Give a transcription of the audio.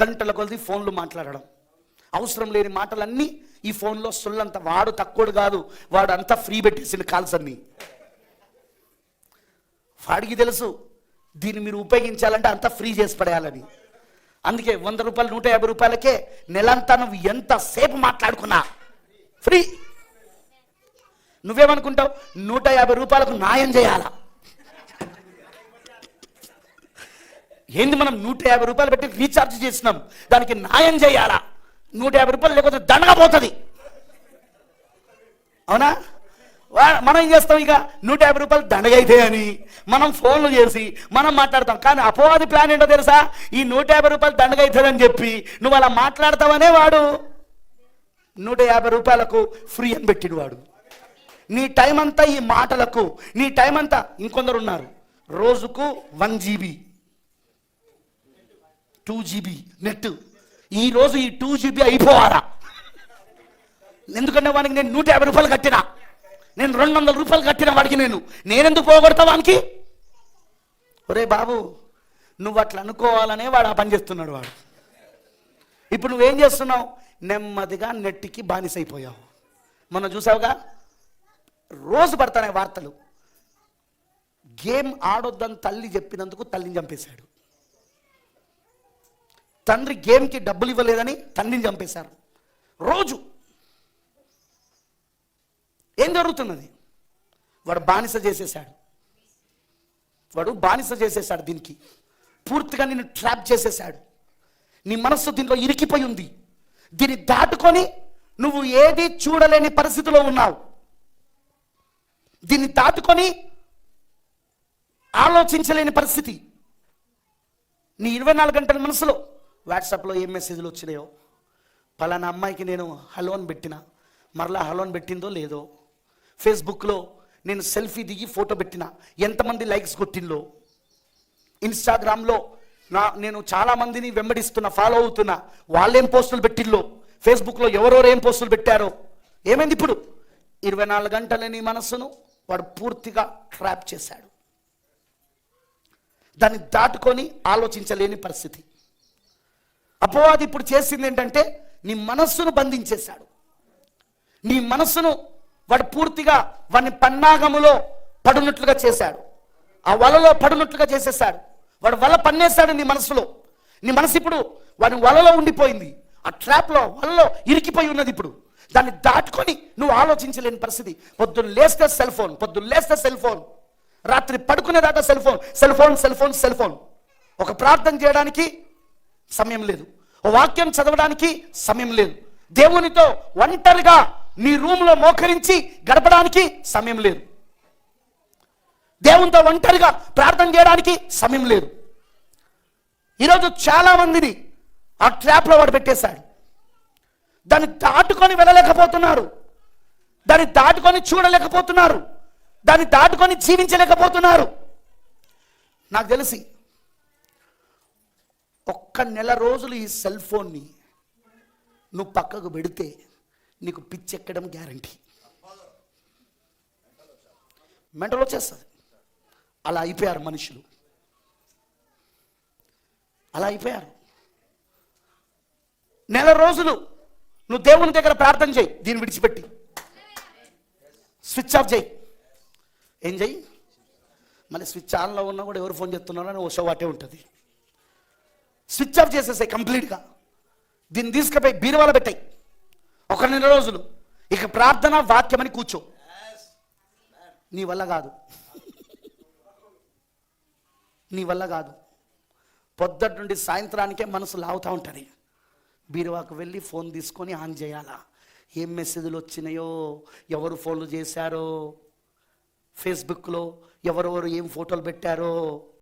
గంటల కొలది ఫోన్లు మాట్లాడడం. అవసరం లేని మాటలన్నీ ఈ ఫోన్లో సొల్లంత వాడు తక్కువడు కాదు వాడు అంతా ఫ్రీ పెట్టేసిన కాల్స్ అన్నీ. వాడికి తెలుసు దీన్ని మీరు ఉపయోగించాలంటే అంతా ఫ్రీ చేసి పడేయాలని. అందుకే వంద రూపాయలు నూట యాభై రూపాయలకే నెలంతా నువ్వు ఎంతసేపు మాట్లాడుకున్నా? ఫ్రీ. నువ్వేమనుకుంటావు? నూట యాభై రూపాయలకు న్యాయం చేయాలా? ఏంది మనం నూట యాభై రూపాయలు పెట్టి రీఛార్జ్ చేసినాం దానికి న్యాయం చేయాలా? నూట యాభై రూపాయలు లేకపోతే దండగా పోతుంది. అవునా? వా- మనం ఏం చేస్తాం ఇక? నూట యాభై రూపాయలు దండగైతే అని మనం ఫోన్లు చేసి మనం మాట్లాడతాం. కానీ అపవాది ప్లాన్ ఏంటో తెలుసా? ఈ నూట యాభై రూపాయలు దండగా అవుతుందని చెప్పి నువ్వు అలా మాట్లాడతావనే వాడు. నూట యాభై రూపాయలకు ఫ్రీ అని పెట్టిడు వాడు. నీ టైం అంతా ఈ మాటలకు నీ టైం అంతా ఇంకొందరు ఉన్నారు. రోజుకు one GB two GB net ఈ రోజు ఈ టూ జీబీ అయిపోవాలా? ఎందుకంటే వానికి నేను నూట యాభై రూపాయలు కట్టినా. నేను రెండు వందల రూపాయలు కట్టిన వాడికి నేను. నేనెందుకు పోగొడతా వానికి? ఒరే బాబు నువ్వు అట్లా అనుకోవాలనే వాడు ఆ పని చేస్తున్నాడు వాడు. ఇప్పుడు నువ్వేం చేస్తున్నావు? నెమ్మదిగా నెట్టికి బానిసైపోయావు. మొన్న చూసావుగా? రోజు పడతానే వార్తలు. గేమ్ ఆడొద్దని తల్లి చెప్పినందుకు తల్లిని చంపేశాడు. తండ్రి గేమ్కి డబ్బులు ఇవ్వలేదని తండ్రిని చంపేశారు. రోజు. ఏం జరుగుతున్నది? వాడు బానిస చేసేసాడు వాడు బానిస చేసేసాడు దీనికి. పూర్తిగా నిన్ను ట్రాప్ చేసేసాడు నీ మనస్సు దీనిలో ఇరికిపోయి ఉంది. దీన్ని దాటుకొని నువ్వు ఏది చూడలేని పరిస్థితిలో ఉన్నావు. దీన్ని దాటుకొని ఆలోచించలేని పరిస్థితి. నీ ఇరవై నాలుగు గంటల మనసులో వాట్సాప్లో ఏం మెసేజ్లు వచ్చినాయో? పలానా అమ్మాయికి నేను హలో అని పెట్టిన? మరలా హలో అని పెట్టిందో లేదో? ఫేస్బుక్లో నేను సెల్ఫీ దిగి ఫోటో పెట్టిన? ఎంతమంది లైక్స్ కొట్టిందో ఇన్స్టాగ్రామ్లో నా నేను చాలా మందిని వెంబడిస్తున్నా ఫాలో అవుతున్నా. వాళ్ళేం పోస్టులు పెట్టిల్లో ఫేస్బుక్లో ఎవరెవరు ఏం పోస్టులు పెట్టారో? ఏమైంది ఇప్పుడు? ఇరవై నాలుగు గంటల నీ మనస్సును వాడు పూర్తిగా ట్రాప్ చేశాడు. దాన్ని దాటుకొని ఆలోచించలేని పరిస్థితి. అపవాది ఇప్పుడు చేసింది ఏంటంటే నీ మనస్సును బంధించేశాడు. నీ మనస్సును వాడు పూర్తిగా వాడిని పన్నాగములో పడునట్లుగా చేశాడు. ఆ వలలో పడునట్లుగా చేసేసాడు వాడు వల పన్నేశాడు నీ మనసులో నీ మనసు ఇప్పుడు వాడి వలలో ఉండిపోయింది. ఆ ట్రాప్లో వలలో ఇరికిపోయి ఉన్నది ఇప్పుడు. దాన్ని దాటుకొని నువ్వు ఆలోచించలేని పరిస్థితి. పొద్దున్న లేస్తే సెల్ ఫోన్ పొద్దున్న లేస్తే సెల్ ఫోన్. రాత్రి పడుకునేదాకా cell phone. Cell phone cell phone cell phone. ఒక ప్రార్థన చేయడానికి సమయం లేదు. వాక్యం చదవడానికి సమయం లేదు. దేవునితో ఒంటరిగా నీ రూమ్లో మోకరించి గడపడానికి సమయం లేదు. దేవునితో ఒంటరిగా ప్రార్థన చేయడానికి సమయం లేదు. ఈరోజు చాలా మందిని ఆ ట్రాప్లో వాడు పెట్టేశాడు. దాన్ని దాటుకొని వెళ్ళలేకపోతున్నారు. దాన్ని దాటుకొని చూడలేకపోతున్నారు. దాన్ని దాటుకొని జీవించలేకపోతున్నారు. నాకు తెలిసి ఒక్క నెల రోజులు ఈ సెల్ ఫోన్ని నువ్వు పక్కకు పెడితే నీకు పిచ్చెక్కడం గ్యారంటీ. మెంటలో వచ్చేస్తుంది. అలా అయిపోయారు మనుషులు. అలా అయిపోయారు. నెల రోజులు నువ్వు దేవుని దగ్గర ప్రార్థన చేయి దీన్ని విడిచిపెట్టి. స్విచ్ ఆఫ్ చేయి. ఏం చేయి? మళ్ళీ స్విచ్ ఆన్లో ఉన్నా కూడా ఎవరు ఫోన్ చేస్తున్నారో అని ఓ షో వాటే ఉంటుంది. స్విచ్ ఆఫ్ చేసేసాయి కంప్లీట్గా. దీన్ని తీసుకుపోయి బీరువాల పెట్టాయి. ఒక నెల రోజులు. ఇక ప్రార్థన వాక్యమని కూర్చో. నీ వల్ల కాదు. నీ వల్ల కాదు. పొద్దుటి నుండి సాయంత్రానికే మనసు లాగుతూ ఉంటుంది. బీరువాకు వెళ్ళి ఫోన్ తీసుకొని ఆన్ చేయాలా? ఏం మెసేజ్లు వచ్చినాయో? ఎవరు ఫోన్లు చేశారో? ఫేస్బుక్లో ఎవరెవరు ఏం ఫోటోలు పెట్టారో?